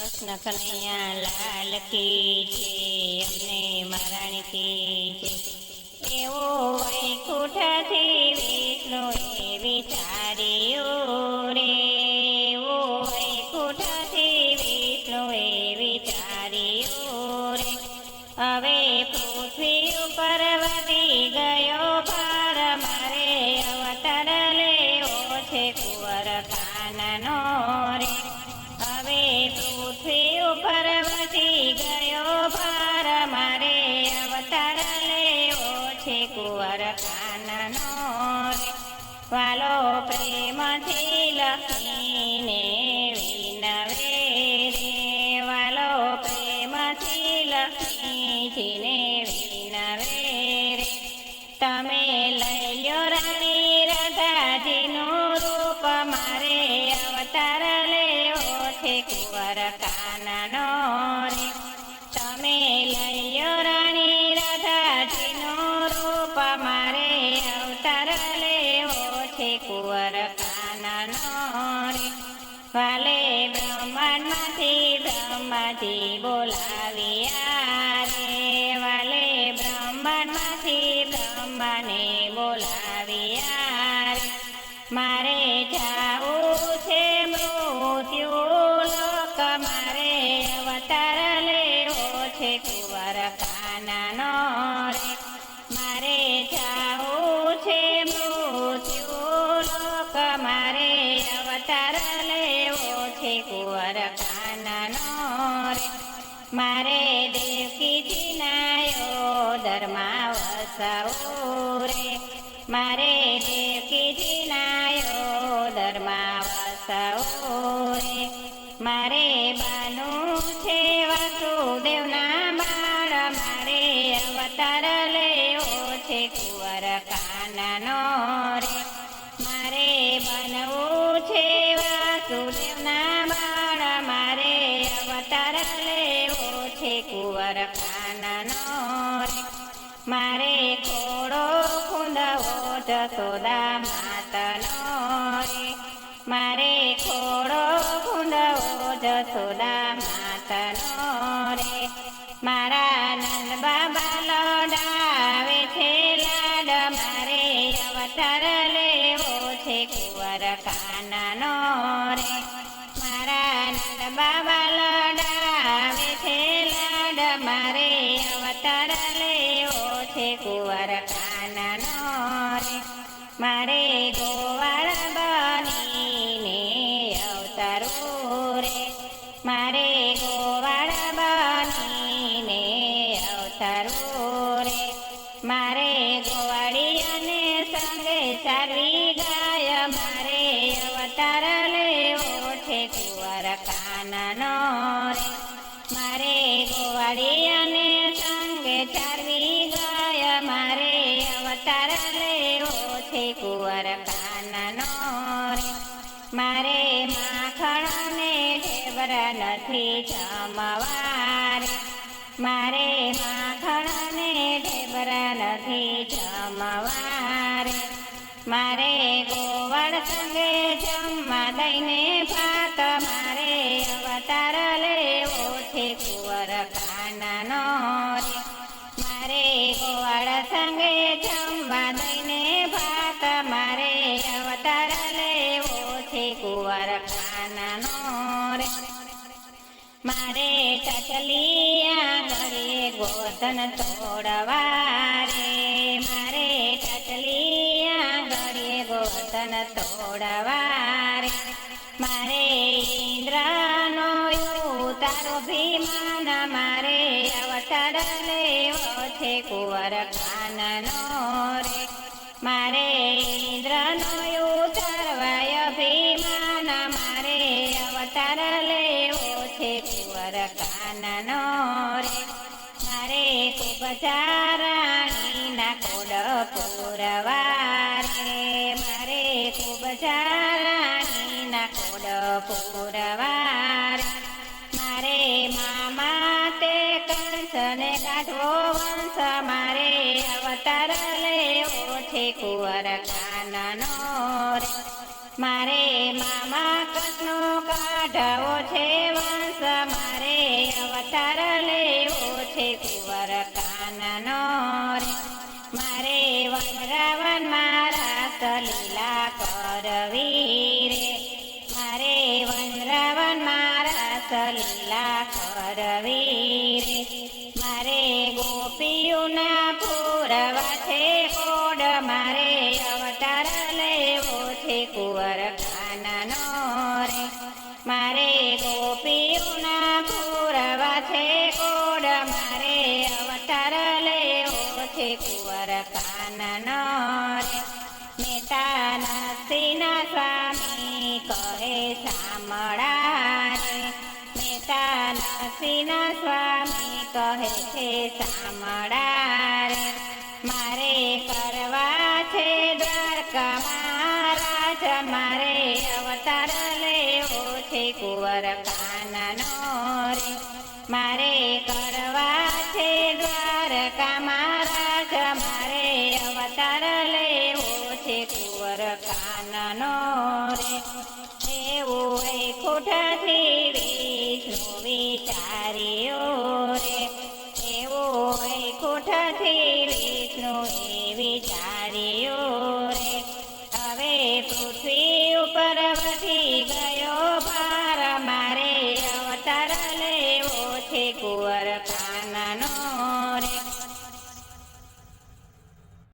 કૃષ્ણ કનૈયા લાલ કી છે અમને મહારાણી કી છે એવો વૈકુંઠથી કુંવર કાનનો રે વાલો પ્રેમથી લખીને વિનવે રે. વાલો પ્રેમથી લખીને બ્રહ્માંડમાંથી બ્રહ્માજી બોલાવ્યા. વસાવું મારે દેવકીજી નાયો દરમાં વસાવું મારે બાનું છે વસુદેવના બાળ મારે અવતાર લેવો છે કુંવર કાનનો રે. મારે બનવું છે વસુદેવના બાળ મારે અવતાર લેવો છે કુંવર કાનનો રે. મારે જસોદા માતનો મારે ખોડો કુંદવો જસોદા માતનો રે મારા નંદ બાબા લડાવે છે લાડ મારે અવતાર લેવો છે કુંવર કાનનો રે મારા નંદ બાબા મારે ગોવાળ બનીને અવતારું રે. મારે ગોવાળ બનીને અવતારું રે. મારે ગોવાળિયાને સંગે ચારવી ગાય. મારે અવતાર લેવો છે કુંવર કાનનો રે. મારે ગોવાળિયાને સંગે ચારવી જમવારે. મારે માખણ ને ઢેબરા નથી જમવાર. મારે ગોવળ સંગે જમવા દઈને ભાત. મારે અવતાર લેવો છે કુંવર કાનાનો મારે ગોવાળ સંગે જમવા દઈને ભાત. મારે અવતાર લેવો છે કુંવર કાનાનો રે મારે ટચલિયા ગળે ગોધન તોડવા રે મારે ટચલિયા ગળે ગોધન તોડવા રે મારે ઇન્દ્રનો તારો ભીમાન, મારે અવતાર લેવો છે કુંવર કાનનો ખૂબ ચારાણીના કોડ પૂરવારે. મારે ખૂબ ચારાણીના કોડ પુરવાર. મારે મામા તે કંસને કાઢવો વંશ. મારે અવતાર લેવો છે કુંવર કાનનો મારે મામા કૃષ્ણ કાઢવો છે કરવી રે મારે વનરાવન મારા સલીલા કરવી મારે ગોપીઓના પૂરવા છે કોડ મારે અવતાર લેવો છે કુંવર કાનનો રે. મારે ગોપીઓના પૂરવા છે કોડ મારે અવતાર લેવો છે કુંવર કાનનો નસીના સ્વામી કહે છે સામળા મારે કરવા છે દ્વારકા મહારાજ મારે અવતાર લેવો છે કુંવર કાનનો રે. મારે કરવા છે દ્વારકા મહારાજ મારે અવતાર લેવો છે કુંવર કાનનો રે એવું વૈકુંઠથી વિચાર્યો રે એવો કોઠથી વિષ્ણુ વિચાર્યો રે હવે પૃથ્વી ઉપર વધી ગયો.